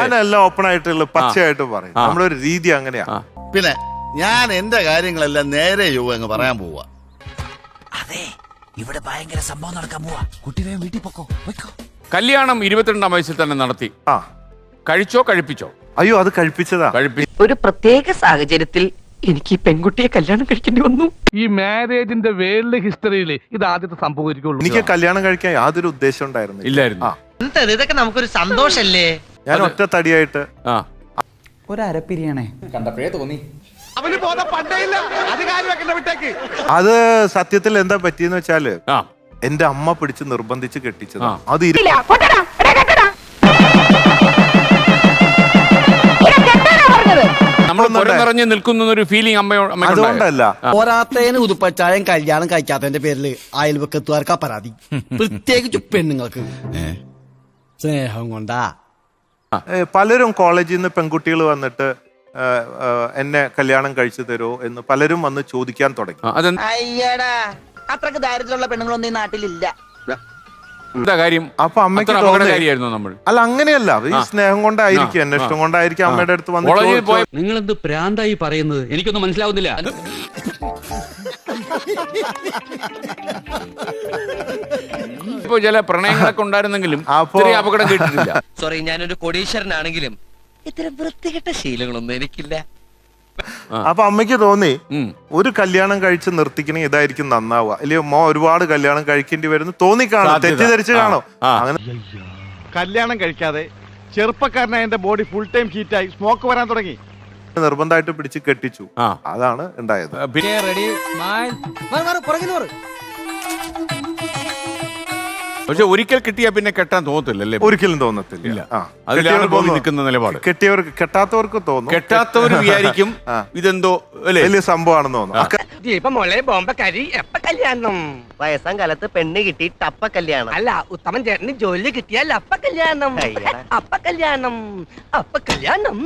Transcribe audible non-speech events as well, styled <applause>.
ഞാനെല്ലാം ഓപ്പൺ ആയിട്ടുള്ള പച്ചയായിട്ട് പറയും. നമ്മുടെ ഒരു രീതി അങ്ങനെയാ. പിന്നെ ഞാൻ എന്റെ കാര്യങ്ങളെല്ലാം നേരെ യുവ അങ്ങ് പറയാൻ പോവാ. അതെ ഇവിടെ ഭയങ്കര സംഭവം നടക്കാൻ പോവാ. കുട്ടി വേഗം വീട്ടിൽ പൊക്കോ പൊയ്ക്കോ. കല്യാണം ഇരുപത്തിരണ്ടാം വയസ്സിൽ തന്നെ നടത്തി. ആ. കഴിച്ചോ കഴിപ്പിച്ചോ? അയ്യോ അത് കഴിപ്പിച്ചതാ. കഴിപ്പി ഒരു പ്രത്യേക സാഹചര്യത്തിൽ എനിക്ക് ഈ പെൺകുട്ടിയെ കല്യാണം കഴിക്കേണ്ടി വന്നു. ഈ മാരേജിന്റെ വേൾഡ് ഹിസ്റ്ററിയിൽ ഇത് ആദ്യത്തെ സംഭവിക്കുള്ളൂ എനിക്ക് കല്യാണം കഴിക്കാൻ യാതൊരു ഉദ്ദേശം ഉണ്ടായിരുന്നില്ല. ഇല്ലായിരുന്നു. ഇതൊക്കെ നമുക്കൊരു സന്തോഷല്ലേ? ഞാൻ ഒറ്റ തടിയായിട്ട്. ആ. ഒരു അരപ്പിരിയാണേ. കണ്ടപ്പോഴേ തോന്നി. അത് സത്യത്തിൽ എന്താ പറ്റിയെന്ന് വെച്ചാൽ ആ. എന്റെ അമ്മ പിടിച്ച് നിർബന്ധിച്ച് കെട്ടിച്ചത്. ആ. അത് ഇരു- നമ്മൾ പുറം നിറഞ്ഞ് നിൽക്കുന്ന ഒരു ഫീലിംഗ് അമ്മയോ അമ്മയ്ക്കുണ്ടായോ? അതുകൊണ്ടല്ല. പോരാത്തതിന് ഉതുപ്പച്ചായം കല്യാണം കഴിക്കാത്തതിന്റെ പേരിൽ അയൽവക്കത്തുകാർക്കാ പരാതി പ്രത്യേകിച്ച് പെണ്ണുങ്ങൾക്ക്. സ്നേഹം കൊണ്ടാ. പലരും കോളേജിൽ നിന്ന് പെൺകുട്ടികൾ വന്നിട്ട് എന്നെ കല്യാണം കഴിച്ചു തരുമോ എന്ന് പലരും വന്ന് ചോദിക്കാൻ തുടങ്ങി. അയ്യടാ അത്രയ്ക്ക് ദാരിദ്ര്യമുള്ള പെണ്ണുങ്ങളൊന്നും ഈ നാട്ടിലില്ല. കാര്യം? അപ്പൊ അമ്മയ്ക്ക് നമ്മൾ. അല്ല അങ്ങനെയല്ല. ഈ സ്നേഹം കൊണ്ടായിരിക്കും. എന്നെ ഇഷ്ടം കൊണ്ടായിരിക്കും അമ്മയുടെ അടുത്ത് വന്ന് നിങ്ങൾ എന്ത് പ്രാന്തായി പറയുന്നത്? എനിക്കൊന്നും മനസ്സിലാവുന്നില്ല. <laughs> ഇപ്പൊ ചില പ്രണയങ്ങളൊക്കെ ഉണ്ടായിരുന്നെങ്കിലും അപ്പോ- ഇത്രയും അപകടം കേട്ടിട്ടില്ല. സോറി ഞാനൊരു കൊടീശ്വരനാണെങ്കിലും ഇത്തരം വൃത്തികെട്ട ശീലങ്ങളൊന്നും എനിക്കില്ല. അപ്പൊ അമ്മയ്ക്ക് തോന്നി ഉം. ഒരു കല്യാണം കഴിച്ച് നിർത്തിക്കണേ ഇതായിരിക്കും നന്നാവുക. അല്ലയോ മോ ഒരുപാട് കല്യാണം കഴിക്കേണ്ടി വരുന്നു. തോന്നിക്കാണോ സാധ്യത. തെറ്റിദ്ധരിച്ച് ആ, കാണോ. ആ. അങ്ങനെ കല്യാണം കഴിക്കാതെ ചെറുപ്പക്കാരനായ എന്റെ ബോഡി ഫുൾ ടൈം ഹീറ്റായി സ്മോക്ക് വരാൻ തുടങ്ങി. നിർബന്ധമായിട്ട് പിടിച്ച് കെട്ടിച്ചു. ആ. അതാണ് ഉണ്ടായത്. പക്ഷെ ഒരിക്കൽ കിട്ടിയാ പിന്നെ കെട്ടാൻ തോന്നത്തില്ലല്ലേ? ഒരിക്കലും തോന്നത്തില്ല. ഇല്ല. ആ. അതിലാണ് കെട്ടിയവർക്ക് ബോബി നിൽക്കുന്ന നിലപാട്. കെട്ടിയവർക്ക് കെട്ടാത്തവർക്ക് തോന്നും. കെട്ടാത്തവർ വിചാരിക്കും <laughs> ആ. ഇതെന്തോ അല്ലേ? വലിയ സംഭവമാണെന്ന് തോന്നും. അക്ക- ഇപ്പൊ മോളെ ബോംബെ കരി എപ്പ കല്യാണം? വയസ്സാം കാലത്ത് പെണ്ണ് കിട്ടി ടപ്പ കല്യാണം. അല്ല ഉത്തമൻ ചേട്ടന് ജോലി കിട്ടിയാൽ അപ്പ കല്യാണം. അപ്പ കല്യാണം. അപ്പ കല്യാണം.